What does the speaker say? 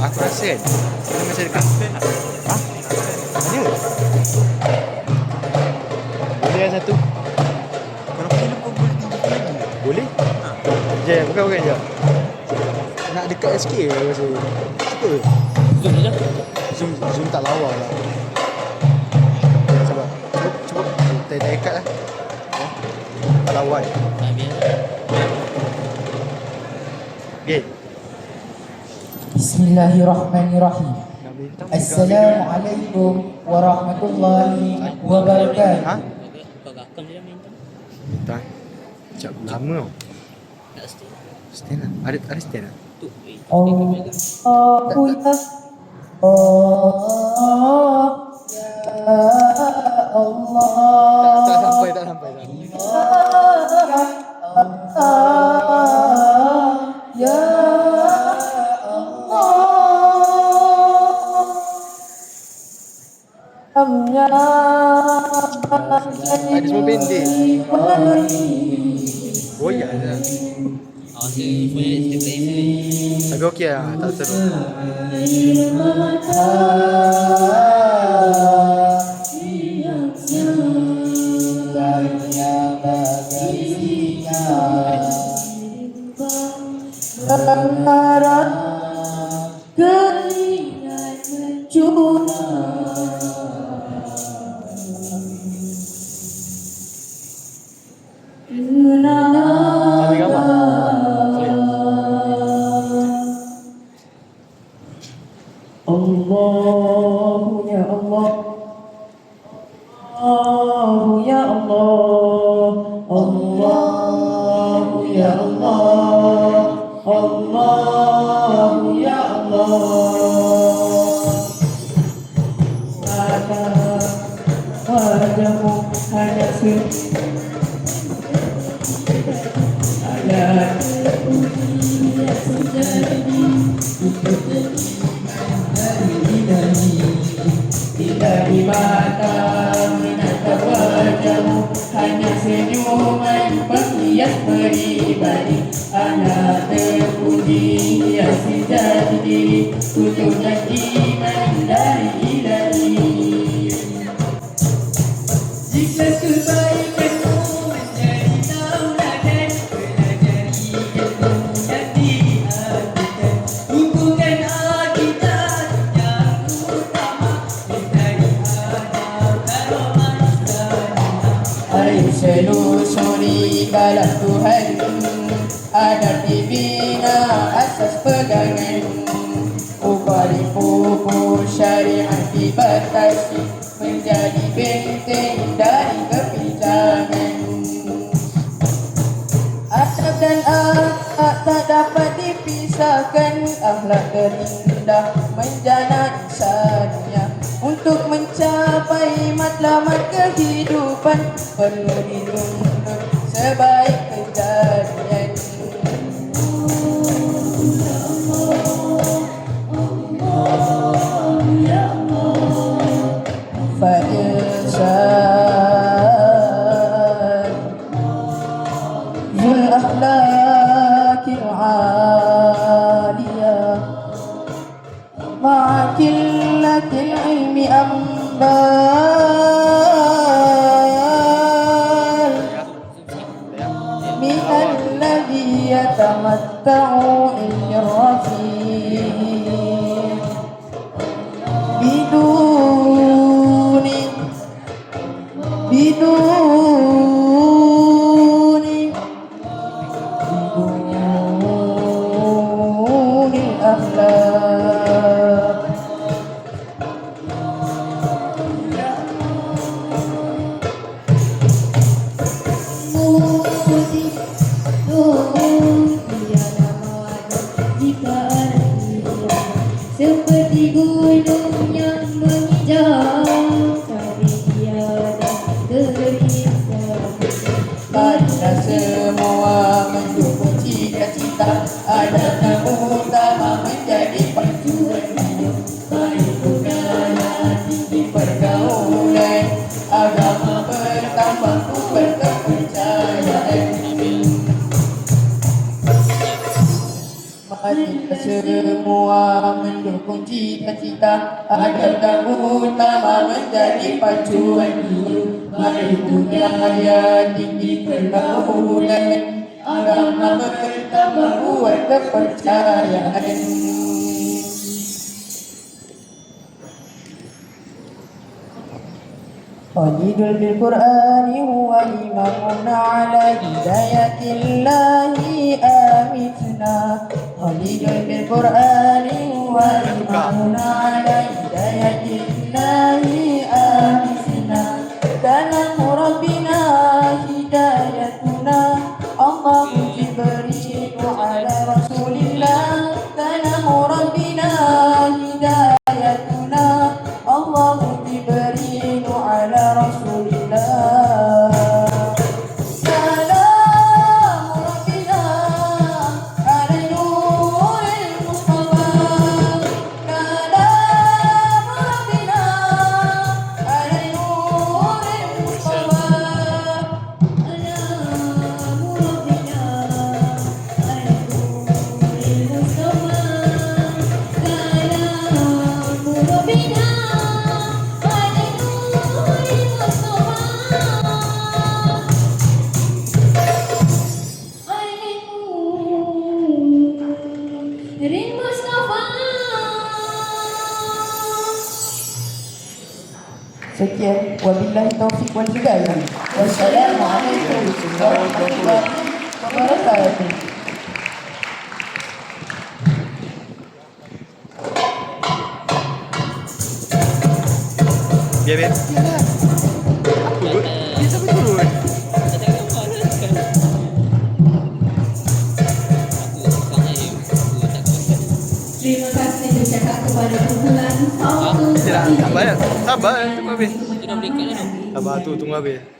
Aku rasa kan Kita macam dekat Ha? Ada? Boleh yang satu? Kalau film kau boleh tinggi. Boleh? Sekejap, bukan bukan sekejap dekat sikit ke rasa Cuba Zoom je. Zoom, zoom tak lawa lah Sabar Cuba, cuba Tak tak ikat lah Ya. Tak biar. Okay Bismillahirrahmanirrahim. Assalamualaikum warahmatullahi wabarakatuh. Ha? Lah. Bintang Sekejap, lama tau Tak lah Ada, ada Tu. eh, Oh, dia kena jaga. oh, ya. Oh, ya Allah. Tak, tak sampai, tak sampai, tak sampai. Allah, ya Allah. Amnya Ada semua pendek Goya. Ah, sí, Allah ya Allah ya Allah Allah ya Allah Ada wajahmu hanya se Ada Tidak di mata mbalimbali anapekujia sitadili kutotakia dapat dipisahkan Akhlak terindah menjana insannya Untuk mencapai matlamat kehidupan Perlu dituntut sebaik kejadian فإرشاد ذو الأخلاق العالية مع قلة العلم أنبال من الذي يتمتع علم الرفيق semua mendukung cita-cita agar kamu utama menjadi pacuan hidup Mari budaya tinggi pergaulan. Agama bertambah kuat kepercayaan خالد بالقرآن هو إمامنا على هداية الله. آمتنا خالد بالقرآن هو إمامنا على هداية الله. Sekian wabillahi taufik wal hidayah. Wassalamualaikum warahmatullahi wabarakatuh. Lah kan. Aku. Aku tak kuasa. Terima kasih diucapkan kepada kumpulan Auto Taba yan. Taba. Eh. Taba, eh. be. Taba, tutong, be.